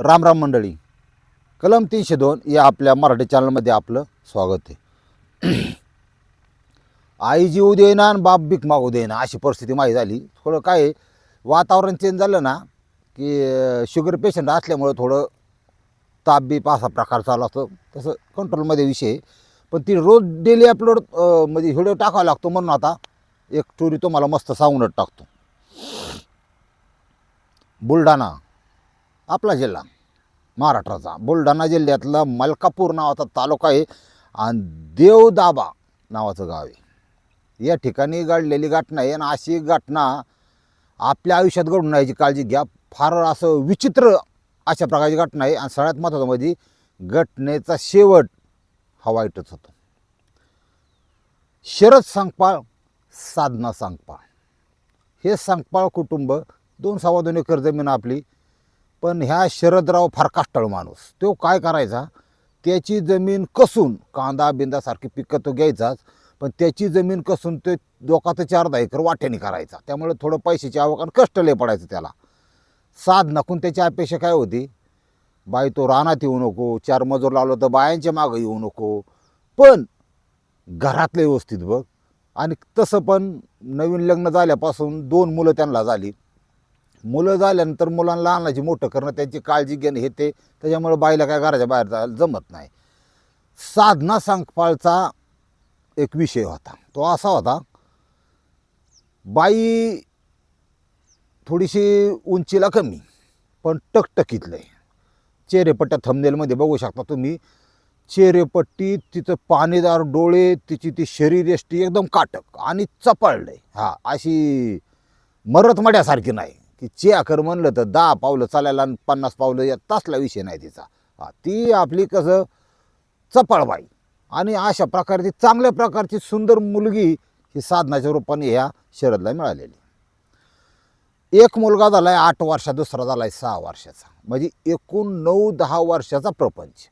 राम राम मंडळी. कलम तीनशे दोन या आपल्या मराठी चॅनलमध्ये आपलं स्वागत आहे. आई जीव देईना आणि बाप भीक मागू देईना अशी परिस्थिती माहीत झाली. थोडं काय वातावरण चेंज झालं ना की शुगर पेशंट असल्यामुळं थोडं ताप बीप असा प्रकार चालू असतो. तसं कंट्रोलमध्ये विषय आहे. पण ती रोज डेली अपलोड म्हणजे व्हिडिओ टाकावा लागतो म्हणून आता एक स्टोरी तुम्हाला मस्त सांगूनच टाकतो. बुलढाणा. आपला जिल्हा महाराष्ट्राचा. बुलढाणा जिल्ह्यातला मलकापूर नावाचा तालुका आहे आणि देवदाबा नावाचं गाव आहे. या ठिकाणी घडलेली घटना आहे आणि अशी घटना आपल्या आयुष्यात घडून राहायची काळजी घ्या. फार असं विचित्र अशा प्रकारची घटना आहे आणि सगळ्यात महत्त्वाचं म्हणजे घटनेचा शेवट हा वाईटच होतो. शरद सांगपाळ साधना सांगपाळ. हे सांगपाळ कुटुंब दोन सव्वा दोन एकर जमीन आपली पण ह्या शरदराव फार काष्टाळू माणूस. तो काय करायचा? त्याची जमीन कसून कांदा बिंदासारखी पिकं तो घ्यायचाच पण त्याची जमीन कसून ते दोकाचं चार दहा एकर वाट्याने करायचा. त्यामुळे थोडं पैशाची आवक आणि कष्ट लय पडायचं त्याला. साध नकून त्याची अपेक्षा काय होती? बाई तो रानात येऊ नको चार मजूर लावलं तर बायांच्या मागं येऊ नको. पण घरातलं व्यवस्थित बघ. आणि तसं पण नवीन लग्न झाल्यापासून दोन मुलं त्यांना झाली. मुलं झाल्यानंतर मुलांना लहानाची मोठं करणं त्यांची काळजी घेणं हे ते. त्याच्यामुळं बाईला काय घराच्या बाहेर जायला जमत नाही. साधना सांगपाळचा एक विषय होता. तो असा होता बाई थोडीशी उंचीला कमी पण टकटकीतलं. आहे चेहरेपट्ट्या थंबनेलमध्ये बघू शकता तुम्ही. चेहरेपट्टी तिचं पाणीदार डोळे तिची ती शरीरयष्टी एकदम काटक आणि चपळलंय. हा अशी मरतमड्यासारखी नाही. की चियाकर म्हणलं तर दहा पावलं चालायला आणि पन्नास पावलं या तसला विषय नाही तिचा. हा ती आपली कसं चपळबाई. आणि अशा प्रकारची चांगल्या प्रकारची सुंदर मुलगी ही साधनाच्या रूपाने ह्या शरदला मिळालेली. एक मुलगा झाला आहे आठ वर्षा दुसरा झाला आहे सहा वर्षाचा. म्हणजे एकूण नऊ दहा वर्षाचा प्रपंच.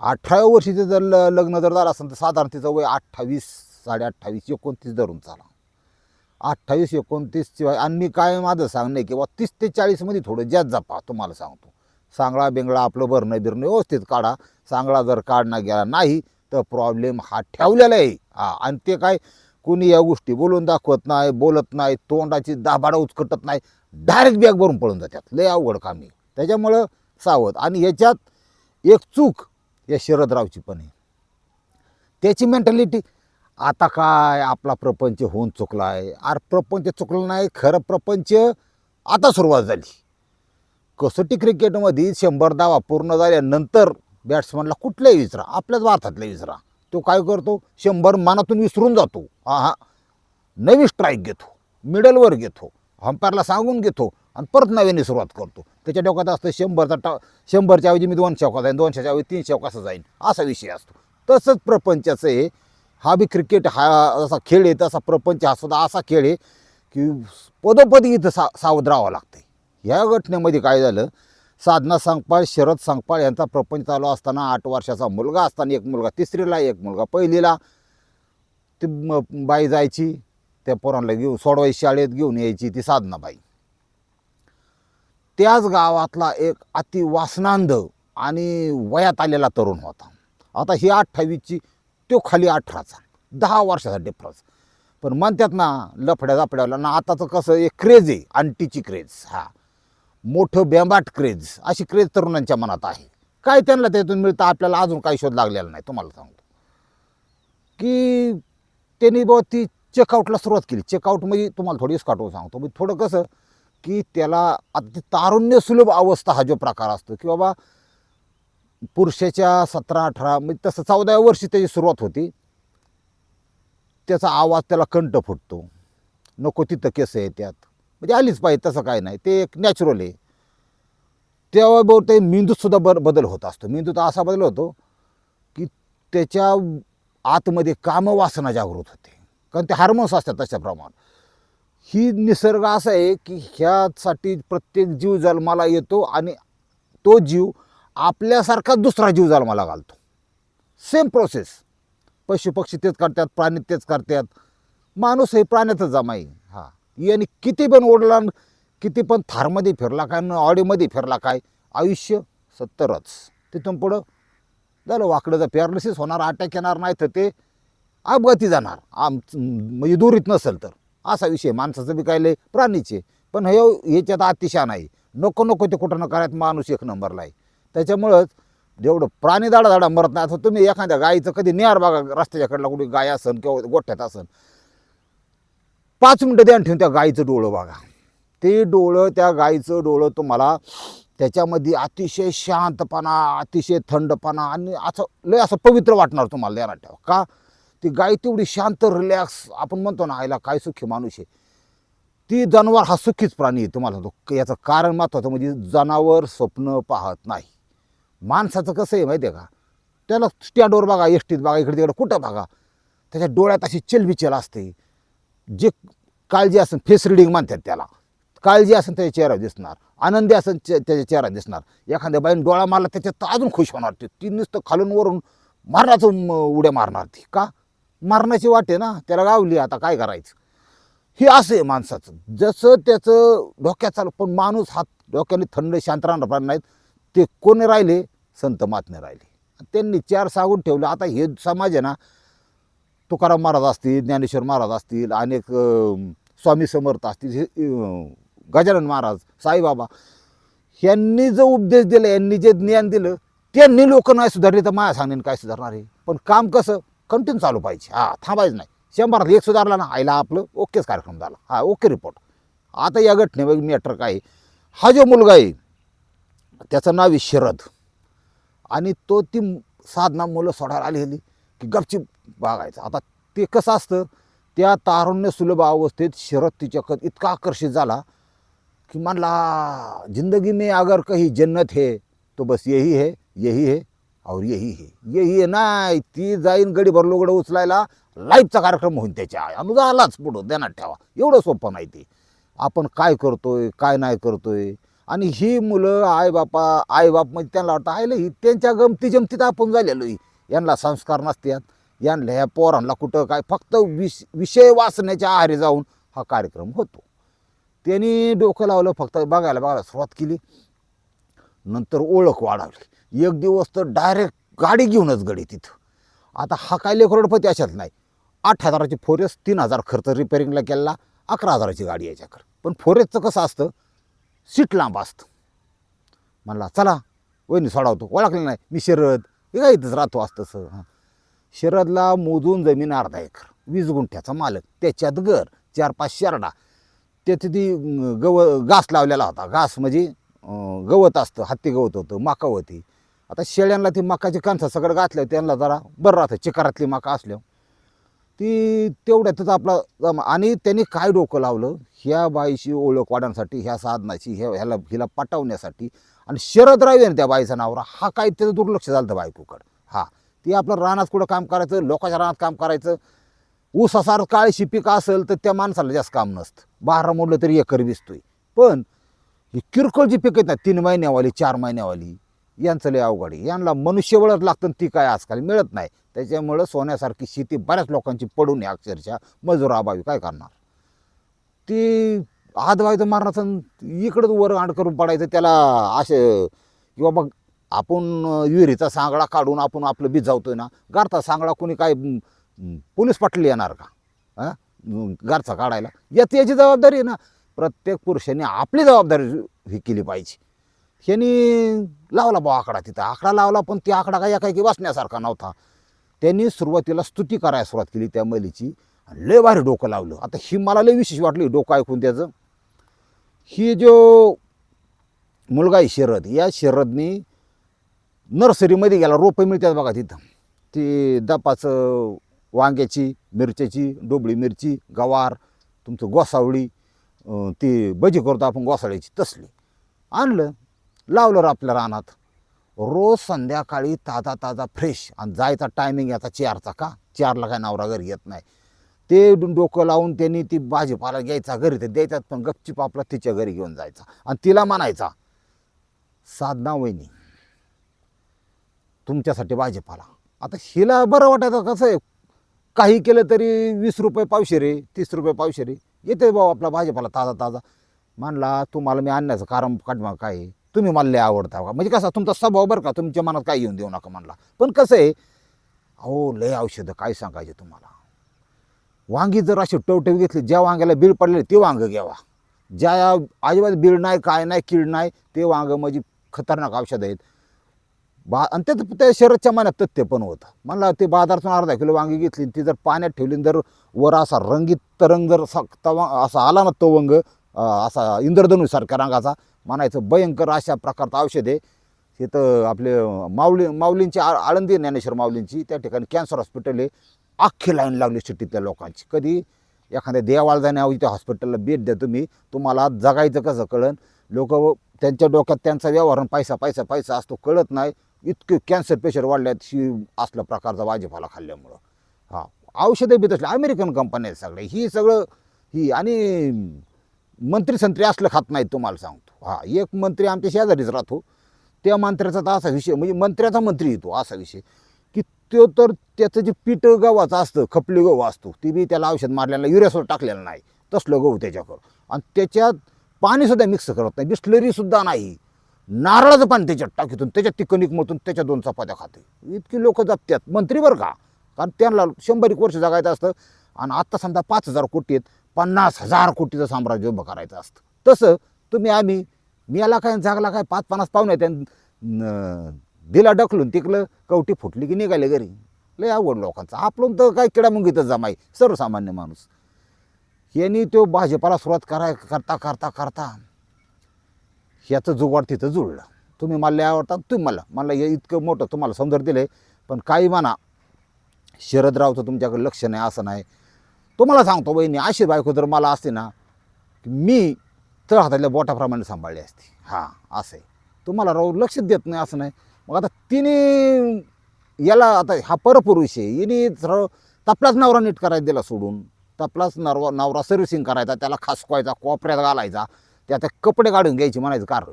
अठराव्या वर्षी जर ल- लग्न जर झालं असेल तर साधारण तिचं वय अठ्ठावीस साडे अठ्ठावीस एकोणतीस धरून चाला. अठ्ठावीस एकोणतीस आणि मी काय माझं सांगणं आहे किंवा तीस ते चाळीसमध्ये थोडं जास्त जपा तुम्हाला सांगतो. सांगळा बिंगळा आपलं भरणं बिरणं व्यवस्थित काढा. सांगळा जर काढणं गेला नाही तर प्रॉब्लेम हा ठेवलेला आहे. हा आणि ते काय कुणी या गोष्टी बोलून दाखवत नाही बोलत नाही तोंडाची दाबाडा उचकटत नाही डायरेक्ट बॅग भरून पळून जातात. लय अवघड काम आहे. त्याच्यामुळं सावध. आणि ह्याच्यात एक चूक या शरदरावची पण आहे. त्याची मेंटॅलिटी आता काय आपला प्रपंच होऊन चुकला आहे अरे प्रपंच चुकलं नाही खरं प्रपंच आता सुरुवात झाली. कसोटी क्रिकेटमध्ये शंभर धावा पूर्ण झाल्यानंतर बॅट्समनला कुठल्याही विचारा आपल्याच भारतातला विचारा तो काय करतो? शंभर मनातून विसरून जातो. हा हा नवी स्ट्राईक घेतो मिडलवर घेतो अंपायरला सांगून घेतो आणि परत नव्याने सुरुवात करतो. त्याच्या डोक्यात असतं शंभरचा टा शंभरच्या ऐवजी मी दोन चौका जाईन दोनशेच्या ऐवजी तीन चौक जाईन असा विषय असतो. तसंच प्रपंचाचं हे हा बी क्रिकेट हा असा खेळ आहे तसा प्रपंच हा सुद्धा असा खेळ आहे की पदोपदी इथं सा सावध राहावं लागतं ह्या घटनेमध्ये काय झालं? साधना सांगपाळ शरद सांगपाळ यांचा प्रपंच चालू असताना आठ वर्षाचा मुलगा असताना एक मुलगा तिसरीला एक मुलगा पहिलीला ती बाई जायची त्या पोरांना घेऊन सोडवायची शाळेत घेऊन यायची ती साधना बाई. त्याच गावातला एक अति वासनांध आणि वयात आलेला तरुण होता. आता ही अठ्ठावीसची तो खाली अठराचा दहा वर्षाचा डिफरन्स पण म्हणतात ना लफड्या जापड्याला ना आताचं कसं एक क्रेज आहे अंटीची क्रेज हा. मोठं बेंबाट क्रेज अशी क्रेज तरुणांच्या मनात आहे. काय त्यांना त्यातून मिळतं? आपल्याला अजून काही शोध लागलेला नाही तुम्हाला सांगतो. की त्यांनी बुवा ती चेकआउटला सुरुवात केली. चेकआउट म्हणजे तुम्हाला थोडी काटवून सांगतो. म्हणजे थोडं कसं की त्याला आता ती तारुण्य सुलभ अवस्था हा जो प्रकार असतो की बाबा पुरुषाच्या सतरा अठरा म्हणजे तसं चौदाव्या वर्षी त्याची सुरुवात होती. त्याचा आवाज त्याला कंठ फुटतो. नको तिथं केस येतात म्हणजे आलीच पाहिजे तसं काय नाही. ते एक नॅचरल आहे. तेव्हा बहुत ते मेंदूत बर बदल होत असतो. मेंदूत असा बदल होतो की त्याच्या आतमध्ये कामवासना जागृत होते. कारण ते हार्मोन्स असतात तशा प्रमाणात. ही निसर्ग असा आहे की ह्यासाठी प्रत्येक जीव जन्माला येतो आणि तो जीव आपल्यासारखा दुसरा जीव जन्माला घालतो सेम प्रोसेस पशुपक्षी तेच करतात प्राणी तेच करतात. माणूस हे प्राण्यातच जमाई हा. याने किती पण ओढला किती पण थारमध्ये फिरला काय न ऑडीमध्ये फिरला काय आयुष्य सत्तरच. तिथून पुढं झालं वाकडं जर पॅरालिसिस होणार अटॅक येणार नाही तर ते अपघाती जाणार. आम म्हणजे दुरीत नसेल तर. असा विषय माणसाचं बी काय प्राणीचे पण हे ह्याच्यात अतिशय नाही. नको नको ते कुठं न करायत माणूस एक नंबरला आहे. त्याच्यामुळंच जेवढं प्राणी दाडा दाडा मरत नाही असं तुम्ही एखाद्या गाईचं कधी निहार बघा रस्त्याच्याकडला कुठे गाय असन किंवा गोठ्यात असन. पाच मिनटं ध्यान ठेवून त्या गाईचं डोळं बघा. ते डोळं त्या गाईचं डोळं तुम्हाला त्याच्यामध्ये अतिशय शांतपणा अतिशय थंडपणा आणि असं लय असं पवित्र वाटणार तुम्हाला देणार ठेवा. का? ती गाय तेवढी शांत रिलॅक्स आपण म्हणतो ना आईला काय सुखी माणूस आहे. ती जनावर हा सुखीच प्राणी आहे तुम्हाला. याचं कारण महत्त्वाचं म्हणजे जनावर स्वप्न पाहत नाही. माणसाचं कसं आहे माहिती आहे का? त्याला स्टँडवर बघा एसटीत बघा इकडे तिकडे कुठं बघा. त्याच्या डोळ्यात अशी चलबिचल असते. जे काळजी असेल फेस रिडिंग म्हणतात त्याला. काळजी असेल त्याच्या चेहऱ्यावर दिसणार. आनंदी असेल चे- त्याच्या चेहरा दिसणार. एखाद्या बाईन डोळा मारला त्याच्यात अजून खुश होणार ते. ती नुसतं खालून वरून मारण्याचं उड्या मारणार ती. का? मारण्याची वाटे ना. त्याला गावली आता काय करायचं? हे असं आहे माणसाचं. जसं त्याचं डोक्यात चालू पण माणूस हात डोक्याने थंड शांत राहणार नाहीत. ते कोण राहिले? संत महात्मे राहिले. त्यांनी चार सागून ठेवलं. आता हे समाज आहे ना तुकाराम महाराज असतील ज्ञानेश्वर महाराज असतील अनेक स्वामी समर्थ असतील हे गजानन महाराज साईबाबा यांनी जो उपदेश दिला यांनी जे ज्ञान दिलं त्यांनी लोक नाही सुधारले तर माया सांगेन काय सुधारणार आहे पण काम कसं? कंटिन्यू चालू पाहिजे. हा थांबायचं नाही. शंभरात एक सुधारला ना आईला आपलं ओकेच कार्यक्रम झाला. हा ओके रिपोर्ट आता या घटनेवर मॅटर काय आहे? हा जो मुलगा आहे त्याचं नाव आहे शरद. आणि तो ती साधना मुलं सोडायला आलेली की गपची बघायचं आता ते कसं असतं त्या तारुण्य सुलभ अवस्थेत शरद तिच्याकडे इतका आकर्षित झाला कि म्हणला जिंदगी में अगर कहीं जन्नत है तो बस यही है यही है और यही है. यही है नाही ती जाईन गडी भरलो गडं उचलायला लाईफचा कार्यक्रम होईन त्याच्या. अनुजा आलाच पुढं ध्यानात ठेवा. एवढं सोपं नाही ते. आपण काय करतोय काय नाही करतोय आणि ही मुलं आईबापा आईबाप म्हणजे त्यांना वाटतं आयलं ही त्यांच्या गमती जमतीत आपण झालेलो ही यांना संस्कार नसतात. यांना ह्या पोरांना कुठं काय फक्त विष विषय वाचण्याच्या आहारी जाऊन हा कार्यक्रम होतो. त्यांनी डोकं लावलं फक्त बघायला बघायला सुरुवात केली. नंतर ओळख वाढवली एक दिवस तर डायरेक्ट गाडी घेऊनच गडी तिथं. आता हा काय करोडपती अशात नाही. आठ हजाराची फोरेस तीन हजार खर्च रिपेरिंगला केला अकरा हजाराची गाडी याच्याकडे. पण फोरेसचं कसं असतं सीट लांब असतं. म्हणला चला वहिनी सोडावतो. ओळखलं नाही. मी शरद. हे काय इथंच राहतो असतं तसं हां. शरदला मोजून जमीन अर्धा एकर वीस गुंठ्याचा मालक त्याच्यात घर चार पाच शेरडा. त्याची ती गव घास लावलेला होता. घास म्हणजे गवत असतं हत्ती गवत होतं मका होती. आता शेळ्यांना ती मकाची कणसं सगळं घातलं त्यांना जरा बरं राहतं. चिकारातली मका असल्यावर. ती तेवढ्यातच आपला जमा आणि त्यांनी काय डोकं लावलं? ह्या बाईशी ओळख वाढवण्यासाठी ह्या साधनाची ह्या ह्याला हिला पटवण्यासाठी आणि शरद राव आहे ना त्या बाईचा नावरा हा काय त्याचं दुर्लक्ष झालं त्या बायकोकडं. हा ती आपलं रानात कुठं काम करायचं लोकांच्या रानात काम करायचं. ऊसासार काळशी पिकं असेल तर त्या माणसाला जास्त काम नसतं. बारा मोडलं तरी एकर दिसतोय. पण ही किरकोळ जी पिकं आहेत ना तीन महिन्यावाली चार महिन्यावाली यांचं लय अवघड आहे. यांना मनुष्यबळच लागतं आणि ती काय आजकाल मिळत नाही. त्याच्यामुळं सोन्यासारखी शेती बऱ्याच लोकांची पडून आहे अक्षरशः. मजुराअभावी काय करणार? ती हात व्हायचं मारण्याचं इकडंच वर आण करून पडायचं त्याला असे किंवा मग आपण विहिरीचा सांगडा काढून आपण आपलं बीज जावतोय ना गारचा सांगडा कोणी काय पोलीस पाटली येणार का? हां? गारचा काढायला. यात याची जबाबदारी आहे ना. प्रत्येक पुरुषाने आपली जबाबदारी ही केली पाहिजे. ह्यानी लावला बा आकडा तिथं. आकडा लावला पण ती आकडा काय एकाएकी वाचण्यासारखा नव्हता. त्यांनी सुरुवातीला स्तुती करायला सुरुवात केली त्या महिलेची. आणि लय भारी डोकं लावलं. आता ही मला लय विशेष वाटली डोकं ऐकून त्याचं. ही जो मुलगा आहे शरद या शरदनी नर्सरीमध्ये गेला रोपं मिळतात बघा तिथं. ती दपाचं वांग्याची मिरच्याची डोबळी मिरची गवार तुमचं गोसावळी ती भजी करतो आपण गोसाळ्याची तसली. आणलं लावलं आपल्या रानात. रोज संध्याकाळी ताजा ताजा फ्रेश आणि जायचा टायमिंग याचा चारचा का? चारला काय नवरा घरी येत नाही. ते डोकं लावून त्यांनी ती भाजीपाला घ्यायचा घरी ते द्यायचात पण गपचीप आपला तिच्या घरी घेऊन जायचा. आणि तिला म्हणायचा साधना वहिनी तुमच्यासाठी भाजीपाला. आता हिला बरं वाटायचं कसं आहे? काही केलं तरी वीस रुपये पावशे रे तीस रुपये पावशे रे. येते भाऊ आपला भाजीपाला ताजा ताजा. म्हणला तुम्हाला मी आणण्याचं कारण काढमा काय तुम्ही मला लय आवडता का म्हणजे कसा तुमचा स्वभाव बरं का तुमच्या मनात काय येऊन देऊ नका म्हणला. पण कसं आहे अहो लय औषधं काय सांगायचे तुम्हाला? वांगी जर अशी टवटवी घेतली ज्या वांग्याला बीळ पडले ते वांग घ्यावा. ज्या अजिबात बीळ नाही काय नाही कीड नाही ते वांग म्हणजे खतरनाक औषधं आहेत. बा आणि त्याचं त्या शरदच्या मनात तथ्य पण होतं. म्हणलं ते बाजारातून अर्धा किलो वांगी घेतली ती जर पाण्यात ठेवली जर वर असा रंगीत तरंग जर असा तवा असा आला ना तो वंग असा इंद्रधनुसारख्या रंगाचा म्हणायचं भयंकर अशा प्रकारचं औषध आहे. तिथं आपले माऊली माऊलींची आ- आळंदी ज्ञानेश्वर माऊलींची त्या ठिकाणी कॅन्सर हॉस्पिटल आहे. अख्खी लाईन लागली सिटीतल्या लोकांची. कधी एखाद्या देवाला जाण्याऐवजी त्या हॉस्पिटलला भेट द्या तुम्ही तुम्हाला जगायचं कसं कळन? लोक त्यांच्या डोक्यात त्यांचा व्यवहार पैसा पैसा पैसा असतो कळत नाही. इतके कॅन्सर पेशंट वाढल्यात शी असल्या प्रकारचा भाजीपाला खाल्ल्यामुळं. हा औषधं बी तसले अमेरिकन कंपन्या आहेत सगळे ही सगळं ही आणि मंत्री संत्री असलं खात नाहीत तुम्हाला सांगतो. हा एक मंत्री आमच्या शेजारीच राहतो. त्या मंत्र्याचा तर असा विषय म्हणजे मंत्र्याचा मंत्री येतो असा विषय. की तो तर त्याचं जे पीठ गव्हाचं असतं खपली गहू असतो ते बी त्याला औषध मारलेलं युरियासोड टाकलेलं नाही तसलं गहू त्याच्याकडं. आणि त्याच्यात पाणीसुद्धा मिक्स करत नाही बिस्लरीसुद्धा नाही. नारळाचं पाणी त्याच्यात टाकीतून त्याच्यात ती कणिक मळतून त्याच्या दोन चपात्या खाते. इतकी लोक जपतात मंत्री बरं का? कारण त्यांना शंभर एक वर्ष जगायचं असतं आणि आत्ता समजा पाच हजार कोटी आहेत पन्नास हजार कोटीचं साम्राज्य उभं करायचं असतं. तसं तुम्ही आम्ही मी याला काय जागला काय पाच पन्नास पाहुणे त्या दिला ढकलून तिकलं कवटी फुटली की निघाले घरी. लय आवड लोकांचं. आपलं तर काय किडा मुंगीतच जमाई सर्वसामान्य माणूस. यांनी तो भाजपाला सुरुवात कराय करता करता करता ह्याचं जुगाड तिथं जुळलं. तुम्ही मला आवडता तुम्ही मला. मला हे इतकं मोठं तुम्हाला समजून दिलं आहे पण काही म्हणा शरदरावचं तुमच्याकडे लक्ष नाही असं नाही. तुम्हाला सांगतो बहिणी अशी बायको जर मला असते ना की मी तळ हातातल्या बोटाप्रमाणे सांभाळली असती. हां असं आहे. तुम्हाला राहू लक्ष देत नाही असं नाही. मग आता तिने याला आता हा परपुरुष आहे. हिने तपलाच नवरा नीट करायला दिला सोडून. तपलाच नवरा नवरा सर्व्हिसिंग करायचा त्याला खासकवायचा कोपऱ्यात घालायचा त्याचे कपडे काढून घ्यायचे म्हणायचं कारण.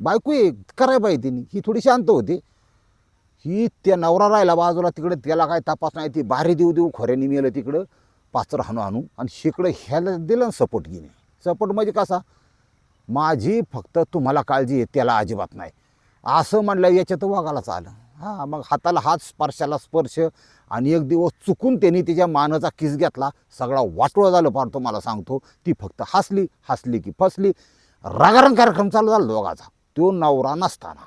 बायको आहे करायला पाहिजे तिने. ही थोडी शांत होती. ही त्या नवरा राहिला बाजूला तिकडे त्याला काय तपास नाही ती भारी देऊ देऊ खोऱ्याने मिळलं तिकडं. पाचर हाणू आणू आणि शेकडं ह्याला दिलं सपोर्ट घेणे सपोर्ट म्हणजे कसा? माझी फक्त तुम्हाला काळजी आहे त्याला अजिबात नाही. असं म्हणलं याच्यात वागायलाच आलं हां मग हाताला हात स्पर्शाला स्पर्श आणि एक दिवस चुकून त्यांनी तिच्या मानाचा किस घेतला. सगळा वाटोळा झालं फार तुम्हाला सांगतो. ती फक्त हसली हसली की फसली. रागारण कार्यक्रम चालू झाला दोघाचा. तो नवरा नसताना.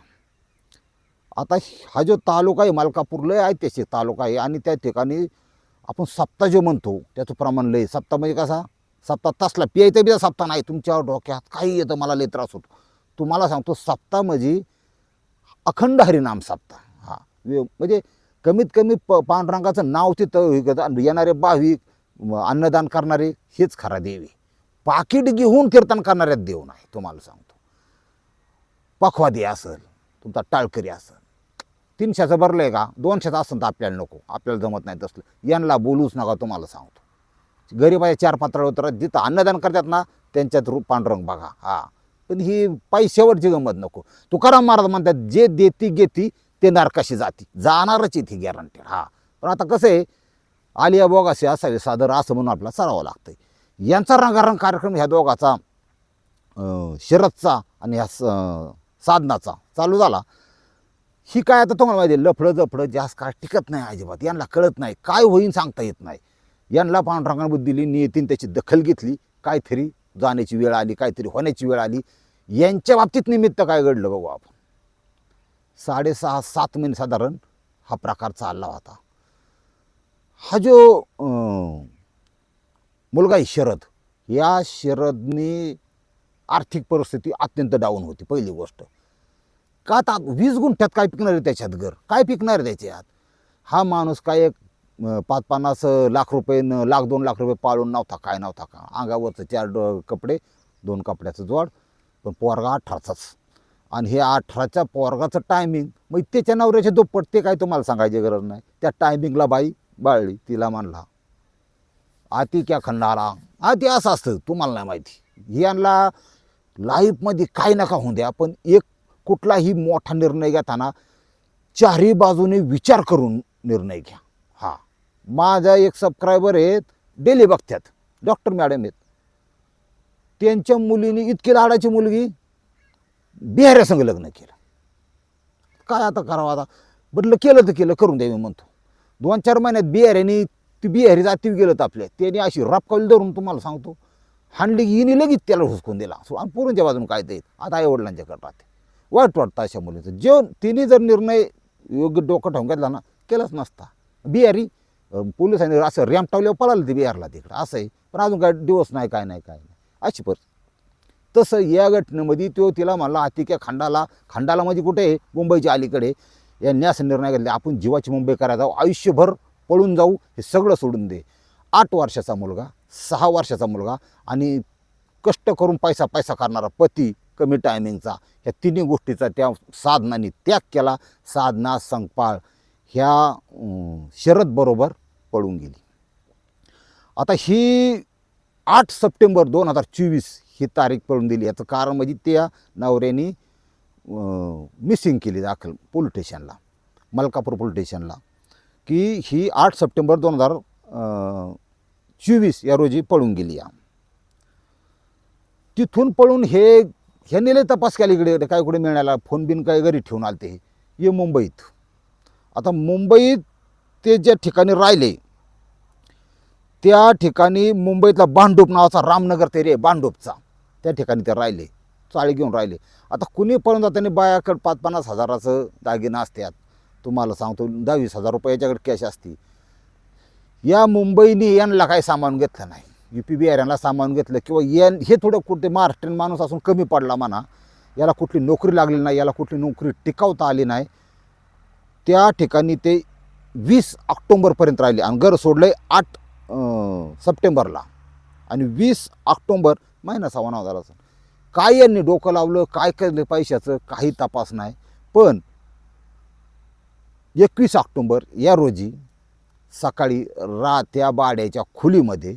आता हा जो तालुका आहे मलकापूरला आहे ऐतिहासिक तालुका आहे आणि त्या ठिकाणी आपण सप्ताह जे म्हणतो त्याचं प्रमाण लय. सप्ताह म्हणजे कसा? सप्ता तसला. पियायचा बी सप्ताह नाही. तुमच्या डोक्यात काही येतं मला लय त्रास होतो. तुम्हाला सांगतो सप्ताह म्हणजे अखंड हरिनाम सप्ताह हा. म्हणजे कमीत कमी प पांडुरंगाचं नाव तिथं येणारे भाविक अन्नदान करणारे हेच खरा देवी पाकिट घेऊन कीर्तन करणाऱ्या देव नाही तुम्हाला सांगतो. पखवादी असेल तुमचा टाळकरी असेल. तीनशेचं भरलं आहे का? दोनशेचं असेल तर आपल्याला नको. आपल्याला जमत नाही तसलं. यांना बोलूच नका तुम्हाला सांगतो. गरीबाच्या चार पात्र उतरत जिथं अन्नदान करतात ना त्यांच्यात रूप पांडुरंग बघा. हा. पण ही पैशावरची गंमत नको. तुकाराम महाराज म्हणतात जे देती घेती ते नारकाशी जाती. जाणारच येते गॅरंटी हा. पण आता कसं आहे आलिया बोगाशी असावे सादर असं म्हणून आपल्याला चालावं लागतं यांचा रंगारंग कार्यक्रम ह्या दोघाचा शरदचा आणि ह्या स- साधनाचा चालू झाला. ही काय आता तुम्हाला माहिती आहे लफडं जफडं जास्त काळ टिकत नाही अजिबात. यांना कळत नाही काय होईन सांगता येत नाही. यांना पांडुरंगाने बुद्धी दिली नियतीन त्याची दखल घेतली काहीतरी जाण्याची वेळ आली काहीतरी होण्याची वेळ आली. यांच्या बाबतीत निमित्त काय घडलं बघू आपण. साडेसहा सात महिने साधारण हा प्रकार चालला होता. हा जो मुलगा आहे शरद या शरदने आर्थिक परिस्थिती अत्यंत डाऊन होती पहिली गोष्ट. का ता वीस गुंठ्यात काय पिकणार आहे त्याच्यात घर? काय पिकणार आहे त्याच्यात? हा माणूस काय एक पाच पन्नास लाख रुपये न लाख दोन लाख रुपये पाळून नव्हता काय नव्हता का? अंगावरचं चार ड- कपडे दोन कपड्याचं जोड पण पोरगा अठराचाच. आणि हे अठराच्या पोरगाचं टायमिंग मग त्याच्या नवऱ्याचे दुप्पट ते काय तुम्हाला सांगायची गरज नाही. त्या टायमिंगला बाई बाळली तिला म्हणला आती क्या खंडाला आती असं असतं तुम्हाला नाही माहिती. यांना लाईफमध्ये काय नका होऊ द्या पण एक कुठलाही मोठा निर्णय घेताना चारही बाजूने विचार करून निर्णय घ्या. हा. माझा एक सबस्क्रायबर आहेत डेली बघतात डॉक्टर मॅडम आहेत. त्यांच्या मुलीने इतकी लाडाची मुलगी बिहाऱ्यासंग लग्न केलं. काय आता करावं आता? बदलं केलं तर केलं करून द्या मी म्हणतो. दोन चार महिन्यात बिहाऱ्यानी ती बिहारी जाती गेलं तर आपल्या. त्याने अशी रापकावली धरून तुम्हाला सांगतो. हांडली हिने लगेच त्याला हुसकून दिला. आणि पोरांच्या बाजून काय देत आता आई वडिलांच्याकडे राहते. वाईट वाटतं अशा मुलीचं. जेवण तिने जर निर्णय योग्य डोकं ठेवून घेतला ना केलाच नसता. बिहारी पोलिसांनी असं रॅम्प टावल्यावर पळालं ते बिहारला तिकडं. असं आहे पण अजून काय दिवस नाही काय नाही काय नाही. अशी पर तसं या घटनेमध्ये तो तिला म्हणला अतिक्या खंडाला खंडाला म्हणजे कुठे आहे? मुंबईच्या अलीकडे. यांनी असं निर्णय घेतला आपण जीवाची मुंबई करायला जाऊ आयुष्यभर पळून जाऊ हे सगळं सोडून दे. आठ वर्षाचा मुलगा सहा वर्षाचा मुलगा आणि कष्ट करून पैसा पैसा करणारा पती कमी टायमिंगचा ह्या तिन्ही गोष्टीचा त्या साधनाने त्याग केला. साधना संगपाळ ह्या शरदबरोबर पळून गेली. आता ही आठ सप्टेंबर दोन हजार चोवीस ही तारीख पळून दिली. याचं कारण म्हणजे त्या नवऱ्याने मिसिंग केली दाखल पोलीस स्टेशनला मलकापूर पोलीस स्टेशनला. की ही आठ सप्टेंबर दोन हजार चोवीस या रोजी पळून गेली या. तिथून पळून हे ह्यांनी लय तपास केला इकडे काय कुठे मिळायला फोन बिन काय घरी ठेवून आले ते मुंबईत. आता मुंबईत ते ज्या ठिकाणी राहिले त्या ठिकाणी मुंबईतला बांडूप नावाचा रामनगर ते रे बांडूपचा त्या ठिकाणी ते राहिले चाळी घेऊन राहिले. आता कुणी पळून जाताना बायाकडे पाच पन्नास हजाराचं दागिना असतात तुम्हाला सांगतो दहावीस हजार रुपयाच्याकडे कॅश असते. या मुंबईने यांना काही सामान घेतलं नाही? यू पी बी यांना सामान घेतलं किंवा एन हे थोडं कुठे महाराष्ट्रीयन माणूस असून कमी पडला म्हणा याला कुठली नोकरी लागली नाही याला कुठली नोकरी टिकवता आली नाही त्या ठिकाणी ते वीस ऑक्टोंबरपर्यंत राहिले आणि घर सोडलं आहे आठ सप्टेंबरला. आणि वीस ऑक्टोंबर महिना सव्वा नऊ झाला काय यांनी डोकं लावलं काय केलं पैशाचं काही तपास नाही. पण एकवीस ऑक्टोंबर या रोजी सकाळी रात्या बाड्याच्या खोलीमध्ये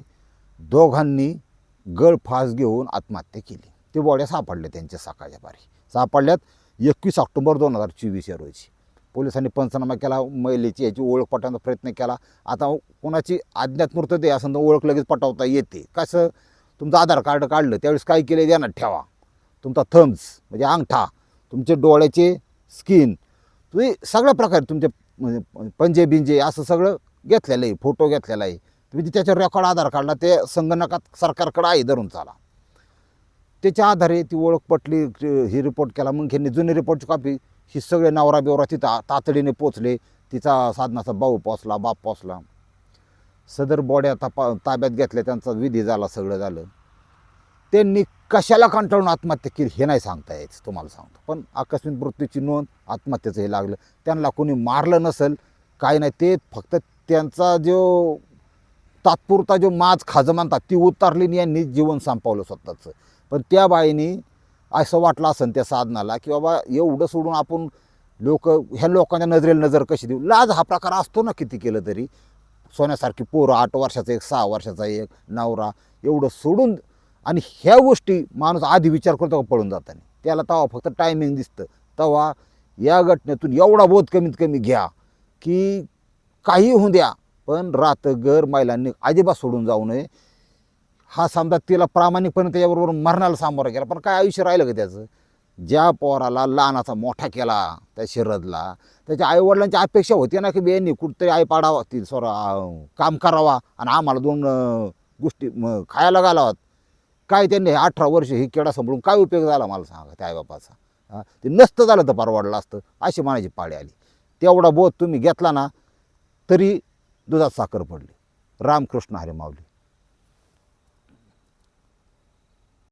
दोघांनी गळफास घेऊन आत्महत्या केली. ते बॉड्या सापडल्या त्यांच्या सकाळच्या पारी. सापडल्यात एकवीस ऑक्टोबर दोन हजार चोवीस या रोजी. पोलिसांनी पंचनामा केला महिलेची याची ओळख पटवण्याचा प्रयत्न केला. आता कोणाची अज्ञात मृतदेह असं तर ओळख लगेच पटवता येते. कसं? तुमचं आधार कार्ड काढलं त्यावेळेस काय केलं? ध्यानात ठेवा. तुमचा थम्स म्हणजे अंगठा तुमचे डोळ्याचे स्किन तुम्ही सगळ्या प्रकारे तुमचे म्हणजे पंजे बिंजे असं सगळं घेतलेलं आहे फोटो घेतलेला आहे. तुम्ही त्याच्या त्याच्यावर रेकॉर्ड आधार काढला ते संगणकात सरकारकडे आहे धरून चाला. त्याच्या आधारे ती ओळख पटली ही रिपोर्ट केला. मग ह्यांनी जुनी रिपोर्टची कॉपी ही सगळे नवरा बिवरा तिथं तातडीने पोचले तिचा साधनाचा भाऊ पोचला बाप पोचला सदर बॉड्या तपा ताब्यात घेतल्या त्यांचा विधी झाला सगळं झालं. त्यांनी कशाला कंटाळून आत्महत्या केली हे नाही सांगता यायचं तुम्हाला सांगतो. पण आकस्मिक मृत्यूची नोंद आत्महत्येचं हे लागलं. त्यांना कोणी मारलं नसेल काय नाही ते फक्त त्यांचा जो तात्पुरता जो माज खाजं म्हणतात ती उतारली आणि यांनी जीवन संपवलं स्वतःचं. पण त्या बाईनी असं वाटलं असेल त्या साधनाला की बाबा एवढं सोडून आपण लोक ह्या लोकांच्या नजरेला नजर कशी देऊ? लाज हा प्रकार असतो ना किती केलं तरी. सोन्यासारखी पोरं आठ वर्षाचा एक सहा वर्षाचा एक नवरा एवढं सोडून आणि ह्या गोष्टी माणूस आधी विचार करतो का पळून जाताना? त्याला तेव्हा फक्त टायमिंग दिसतं. तेव्हा या घटनेतून एवढा बोध कमीत कमी घ्या की काही होऊ द्या. पण रातगर महिलांनी अजिबात सोडून जाऊ नये. हा समजा तिला प्रामाणिकपणे त्याच्याबरोबर मरणाला सामोरा केला पण काय आयुष्य राहिलं का त्याचं? ज्या पोराला लहानाचा मोठा केला त्या शिरदला त्याच्या आईवडिलांची अपेक्षा होती ना की बेनी यांनी आई पाडावा ती सोरा काम करावा आणि आम्हाला दोन गोष्टी खायला घालावात काय त्यांनी हे अठरा वर्ष ही केडा सांभाळून काय उपयोग झाला मला सांगा त्या आईबापाचा? ते नसतं झालं तर परवडलं असतं अशी म्हणायची पाळी आली. तेवढा बोध तुम्ही घेतला ना तरी दुधात साखर पडली. रामकृष्ण हरे माऊली.